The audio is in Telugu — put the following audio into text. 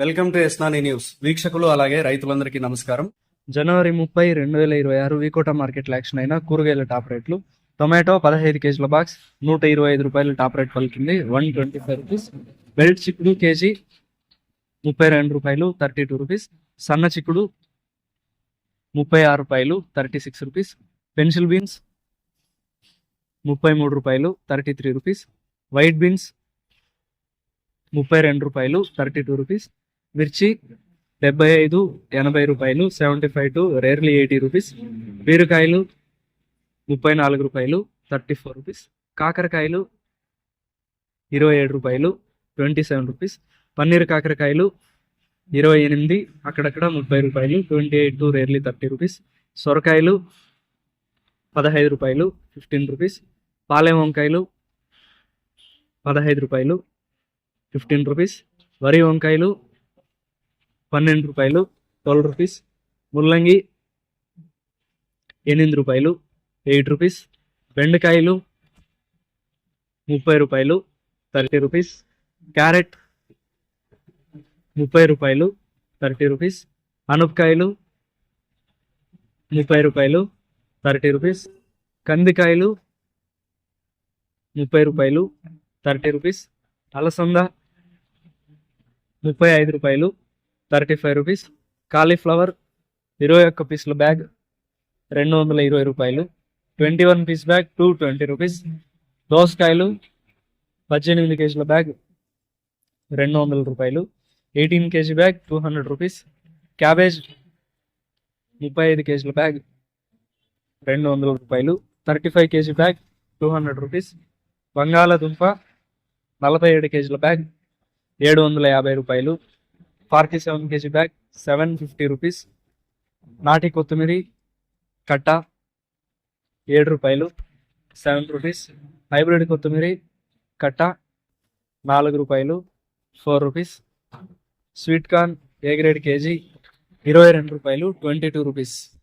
వెల్కమ్ టు ఎస్నాని న్యూస్. వీక్షకులు అలాగే రైతులందరికీ నమస్కారం. జనవరి ముప్పై రెండు వేల ఇరవై ఆరు వికోట మార్కెట్ యాక్షన్ అయిన కూరగాయల టాప్ రేట్లు. టొమాటో పదహైదు కేజీల బాక్స్ నూట ఇరవై ఐదు రూపాయల టాప్ రేట్ పలికింది. One twenty five rupees. Belt చిక్కుడు కేజీ ముప్పై రెండు రూపాయలు థర్టీ టూ రూపీస్. సన్న చిక్కుడు ముప్పై ఆరు రూపాయలు thirty six rupees. Pencil beans ముప్పై మూడు రూపాయలు thirty three rupees. White beans ముప్పై రెండు రూపాయలు థర్టీ టూ రూపీస్. మిర్చి డెబ్బై ఐదు ఎనభై రూపాయలు seventy five to rarely eighty rupees. బీరకాయలు ముప్పై నాలుగు రూపాయలు థర్టీ ఫోర్ రూపీస్. కాకరకాయలు ఇరవై ఏడు రూపాయలు ట్వంటీ సెవెన్ రూపీస్. పన్నీర్ కాకరకాయలు ఇరవై ఎనిమిది అక్కడక్కడ ముప్పై రూపాయలు twenty eight to rarely thirty rupees. సొరకాయలు పదహైదు రూపాయలు ఫిఫ్టీన్ రూపీస్. పాలెం వంకాయలు పదహైదు రూపాయలు ఫిఫ్టీన్ రూపీస్. వరి వంకాయలు పన్నెండు రూపాయలు ట్వెల్వ్ రూపీస్. ముల్లంగి ఎనిమిది రూపాయలు ఎయిట్ రూపీస్. బెండకాయలు ముప్పై రూపాయలు థర్టీ రూపీస్. క్యారెట్ ముప్పై రూపాయలు థర్టీ రూపీస్. అనపకాయలు ముప్పై రూపాయలు థర్టీ రూపీస్. కందికాయలు ముప్పై రూపాయలు థర్టీ రూపీస్. అలసంద ముప్పై ఐదు రూపాయలు థర్టీ ఫైవ్ రూపీస్. కాలీఫ్లవర్ ఇరవై ఒక్క పీసుల బ్యాగ్ రెండు వందల ఇరవై రూపాయలు. Twenty one piece bag two twenty rupees. దోసకాయలు పద్దెనిమిది కేజీల బ్యాగ్ రెండు వందల రూపాయలు. Eighteen KG bag two hundred rupees. Cabbage ముప్పై ఐదు కేజీల బ్యాగ్ రెండు వందల రూపాయలు. Thirty five KG bag two hundred rupees. బంగాళాదుంప నలభై ఏడు కేజీల బ్యాగ్ ఏడు వందల యాభై రూపాయలు. Forty seven KG bag seven fifty rupees. నాటి కొత్తిమీరి కట్ట ఏడు రూపాయలు సెవెన్ రూపీస్. హైబ్రిడ్ కొత్తిమీరి కట్ట నాలుగు రూపాయలు four rupees. Sweet corn A grade KG? ఇరవై రెండు రూపాయలు ట్వంటీ టూ రూపీస్.